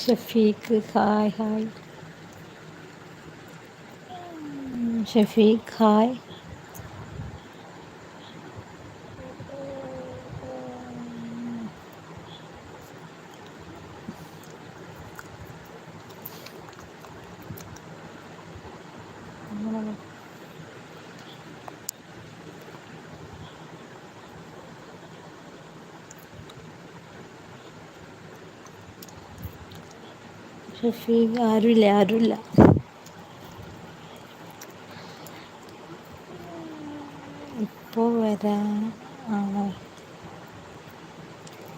Shafeeq hi. Hi Shafeeq hi Shafeeq ആരുമില്ല ആരുമില്ല ഇപ്പോൾ വരാ ആണോ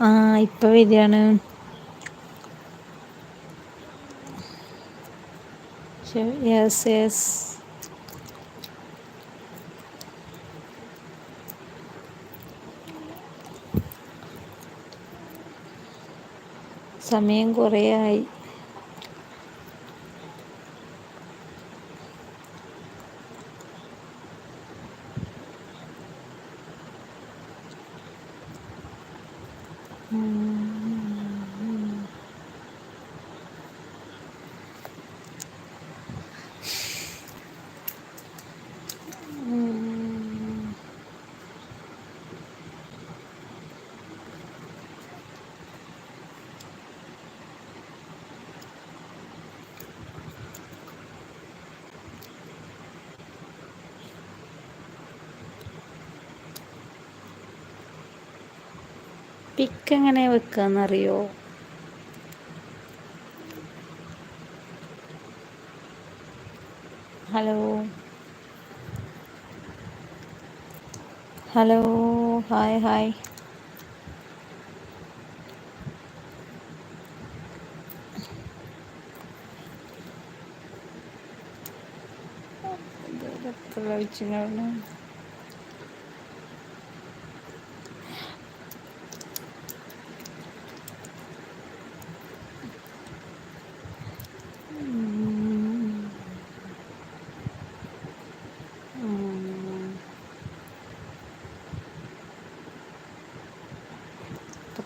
ആ ഇപ്പോൾ വരികയാണ്. Yes yes. സമയം കുറേ ആയി പിക്ക് എങ്ങനെ വെക്കാന്നറിയോ? Hello? Hello? Hi hi.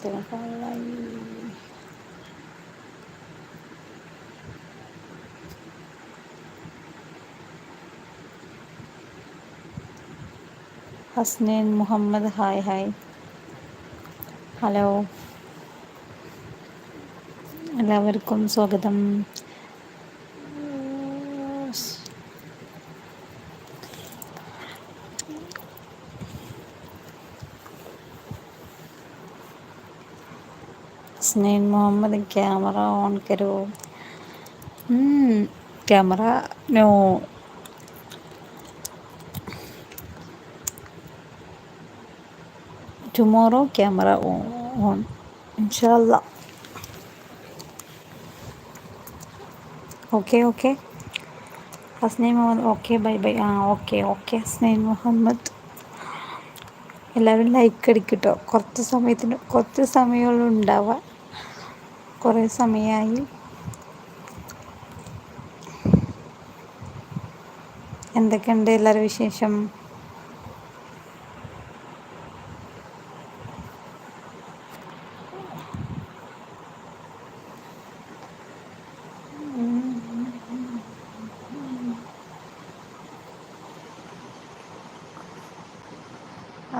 വെച്ചിങ്ങനെ മുപ്പത്തിനാലായി Hasnain Muhammad hi hi hello എല്ലാവർക്കും സ്വാഗതം. Hasnain Muhammad camera on കരോ. Camera no. Tomorrow camera on. ഇൻഷല്ല. Okay okay. Hasnain Muhammad okay bye bye. ആ ഓക്കെ ഓക്കെ. ഹസ്നൈൻ മുഹമ്മദ്. എല്ലാവരും ലൈക്ക് അടിക്കട്ടോ കുറച്ച് സമയത്തിന് കുറച്ച് സമയമുള്ളൂ ഉണ്ടാവുക കുറേ സമയമായി എന്തൊക്കെയുണ്ട് എല്ലാവരും വിശേഷം?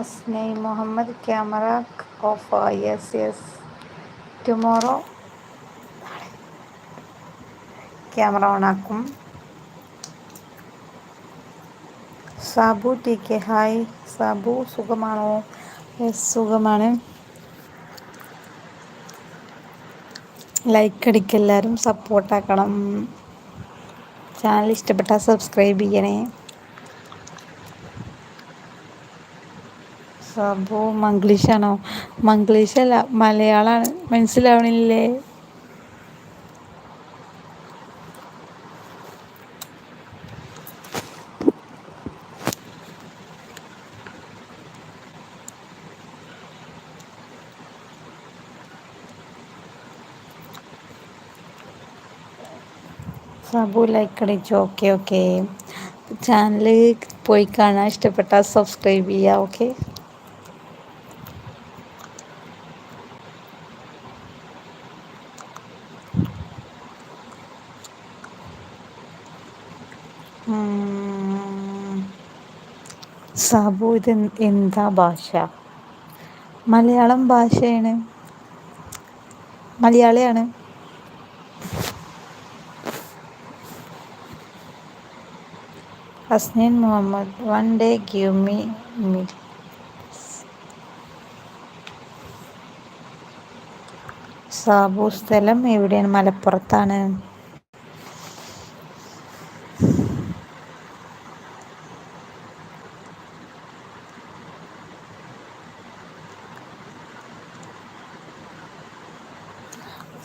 Hasnain Muhammad camera off yes yes. Tomorrow camera ഓണാക്കും. Sabu T K. Hi. Sabu സുഖമാണോ? സുഖമാണ്. ലൈക്ക് അടിക്കുക എല്ലാവരും സപ്പോർട്ടാക്കണം ചാനൽ ഇഷ്ടപ്പെട്ടാൽ സബ്സ്ക്രൈബ് ചെയ്യണേ. സബു മംഗ്ലീഷാണോ മംഗ്ലീഷല്ല മലയാളമാണ് മനസ്സിലാവണില്ലേ? സബു ലൈക്ക് അടിച്ചു. ഓക്കെ ഓക്കെ ചാനൽ പോയി കാണാൻ ഇഷ്ടപ്പെട്ടാൽ സബ്സ്ക്രൈബ് ചെയ്യാം ഓക്കെ സബു ഇത് എന്താ ഭാഷ? മലയാളം ഭാഷയാണ്. മലയാളിയാണ്. Hasnain Muhammad one day give me me Sabu സ്ഥലം എവിടെയാണ്? മലപ്പുറത്താണ്.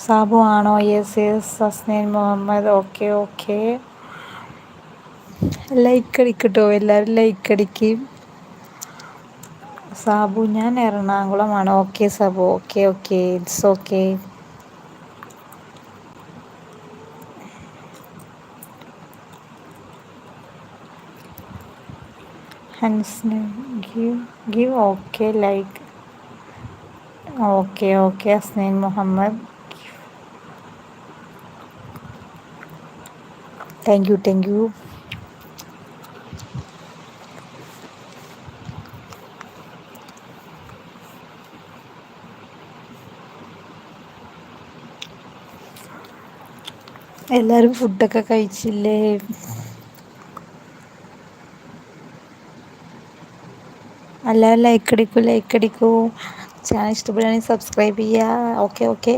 സാബു ആണോ? Yes yes Asneen Muhammad. Okay okay like അടിക്കട്ടോ എല്ലാവരും ലൈക്ക് അടിക്കും സാബു ഞാൻ എറണാകുളമാണ്. Okay Sabu. Okay okay it's okay ഹൻസ്ന് give give okay like okay okay Asneen Muhammad thank you thank you എല്ലാവരും ഫുഡൊക്കെ കഴിച്ചില്ലേ? എല്ലാവരും ലൈക്ക് അടിക്കൂ ലൈക്ക് അടിക്കൂ. ചാനൽ ഇഷ്ടപ്പെടുകയാണെങ്കിൽ സബ്സ്ക്രൈബ് ചെയ്യുക ഓക്കെ ഓക്കെ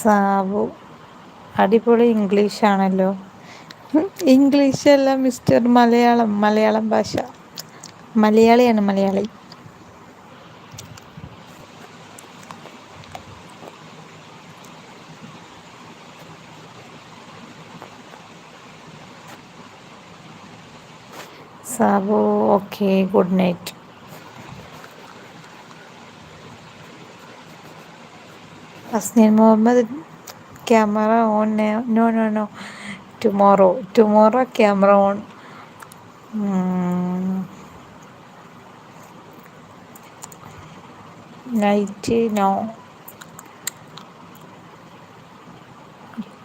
സാവു അടിപൊളി ഇംഗ്ലീഷാണല്ലോ ഇംഗ്ലീഷല്ല മിസ്റ്റർ മലയാളം മലയാളം ഭാഷ. മലയാളിയാണ് Malayali. Sabu okay good night. Asneen Muhammad camera on no no no tomorrow tomorrow camera on. Night no.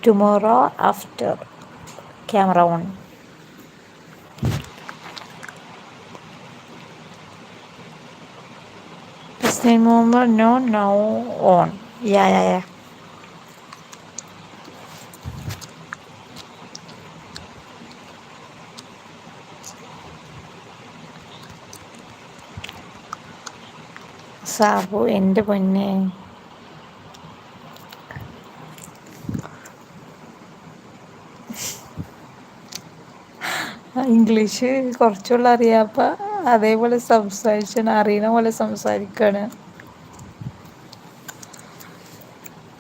Tomorrow after camera on. Hussein Mohammed, no, no, on. Yeah, yeah, yeah. Sabu എന്റെ പൊന്നെ English കുറച്ചുള്ള അറിയാപ്പ അതേപോലെ സംസാരിച്ചാണ് അറിയണ പോലെ സംസാരിക്കാണ്.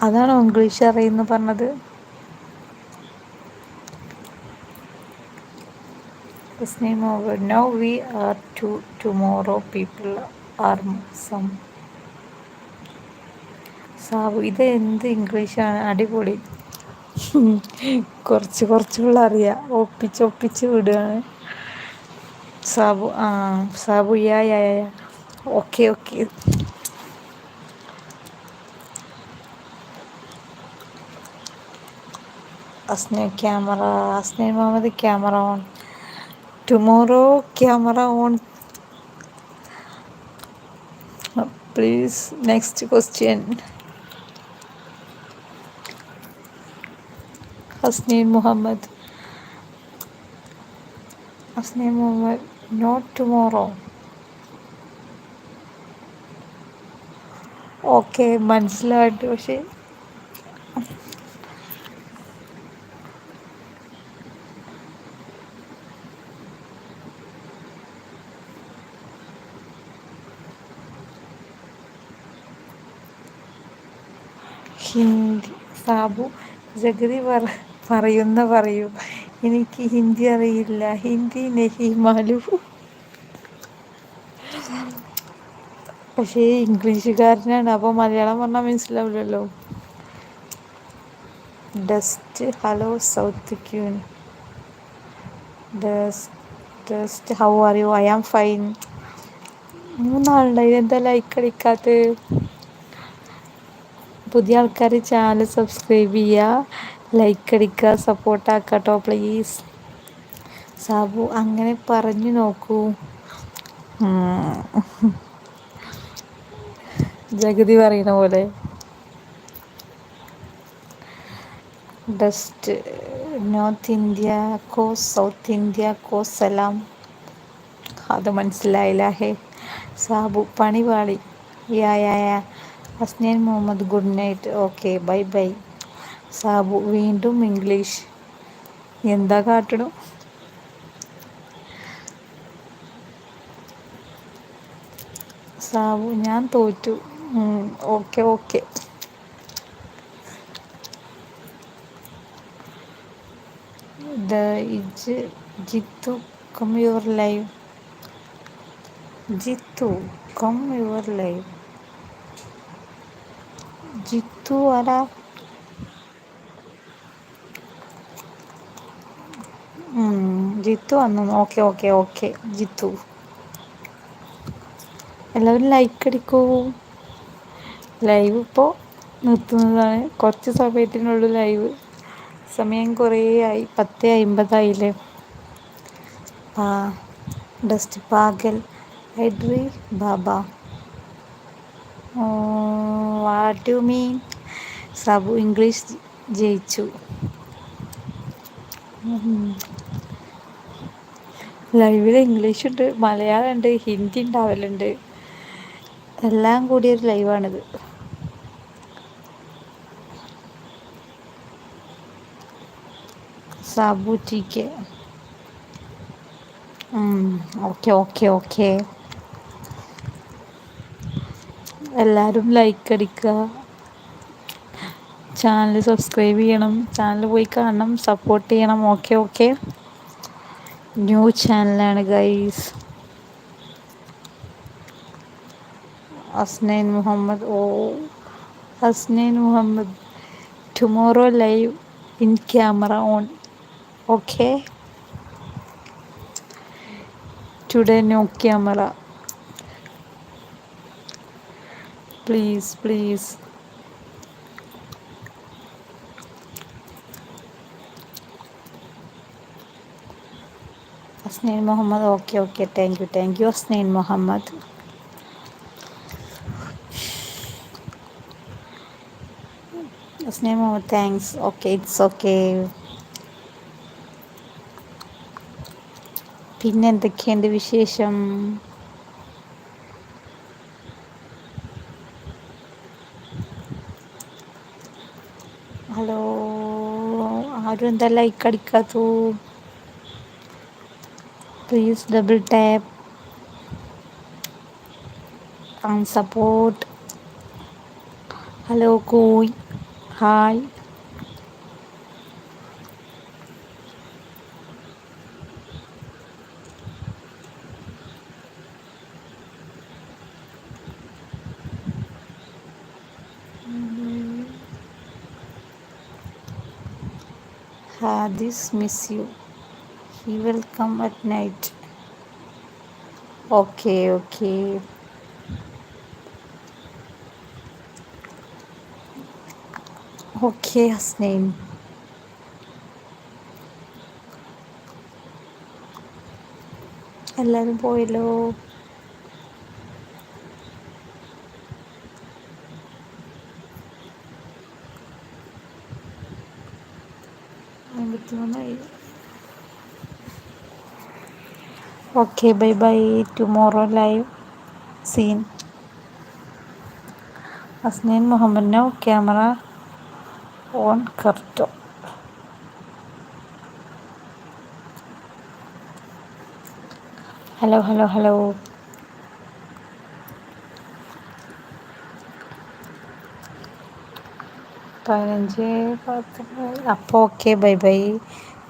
അതാണ് English അറിയുന്നു പറഞ്ഞത്. His name over. Now we are to tomorrow people are ഇത് എന്ത് ഇംഗ്ലീഷാണ്? അടിപൊളി. കുറച്ച് കുറച്ചുള്ള അറിയാം. ഒപ്പിച്ച് ഒപ്പിച്ച് വിടുകയാണ് സാബു ആ Sabu yeah yeah yeah okay okay Asna camera Asna Muhammad camera on tomorrow camera on please next question Hasnain Muhammad Hasnain Muhammad not tomorrow okay മനസ്സിലായിട്ട്. പക്ഷേ ഹിന്ദി സാബു ജഗതി പറ പറയുന്ന പറയൂ. എനിക്ക് ഹിന്ദി അറിയില്ല. ഹിന്ദി നെഹി മാലു പക്ഷേ ഇംഗ്ലീഷുകാരനാണ്. അപ്പോൾ മലയാളം പറഞ്ഞാൽ മനസ്സിലാവില്ലല്ലോ. Dust hello south queen dust how are you I am fine മൂന്നാളുണ്ടായി. എന്താ ലൈക്ക് അടിക്കാത്ത പുതിയ ആൾക്കാർ ചാനൽ സബ്സ്ക്രൈബ് ചെയ്യുക ലൈക്ക് അടിക്കുക സപ്പോർട്ട് കേട്ടോ പ്ലീസ് സാബു അങ്ങനെ പറഞ്ഞു നോക്കൂ. ജഗതി പറയുന്ന പോലെ. ഡസ്റ്റ് നോർത്ത് ഇന്ത്യ കോ സൗത്ത് ഇന്ത്യ കോ സലാം അത് മനസ്സിലായില്ല ഹേ. Sabu പണിപാളി. Yeah yeah yeah Hasnain Muhammad good night okay bye bye Sabu വീണ്ടും ഇംഗ്ലീഷ് എന്താ കാട്ടണം സാബു ഞാൻ തോറ്റു okay okay Jitu come your live Jitu come your live Jitu ആരാ ജിത്തു വന്നു. Okay okay okay. ജിത്തു. എല്ലാവരും ലൈക്ക് അടിക്കൂ. ലൈവ് ഇപ്പോൾ നിർത്തുന്നതാണ്. കുറച്ച് സമയത്തിനുള്ളിൽ ലൈവ് സമയം കുറേ ആയി. പത്ത് അമ്പതായില്ലേ പാ ഡസ്റ്റ് പാകൽ ഹൈഡ്രി ബാബ. What you mean Sabu English ജയിച്ചു. ലൈവിൽ ഇംഗ്ലീഷ് ഉണ്ട് മലയാളം ഉണ്ട് ഹിന്ദി ഉണ്ടാവലുണ്ട് എല്ലാം കൂടിയൊരു ലൈവാണിത് Sabu T okay okay okay എല്ലാവരും ലൈക്ക് അടിക്കുക. ചാനൽ സബ്സ്ക്രൈബ് ചെയ്യണം ചാനൽ പോയി കാണണം സപ്പോർട്ട് ചെയ്യണം ഓക്കെ ഓക്കെ ന്യൂ ചാനലാണ് guys Hasnain Muhammad oh Hasnain Muhammad tomorrow live in camera on okay today no camera please please Hasnain Muhammad okay okay thank you thank you Hasnain Muhammad Asnain Muhammad thanks okay it's okay പിന്നെ എന്തൊക്കെയുണ്ട് വിശേഷം? Hello ആരും എന്താ like അടിക്കാത്തു please double tap and support. Hello koi. Hi. Mm-hmm. Hadis miss you He will come at night. Okay, okay. Okay, Hasnain. എല്ലാവരും പോയല്ലോ അമ്പത്തി മൂന്നായി okay bye bye tomorrow live seen Hasnain Muhammad now camera on കർട്ടോ hello hello hello പതിനഞ്ച് പത്ത് അപ്പോൾ okay bye bye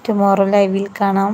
tomorrow ലൈവിൽ കാണാം.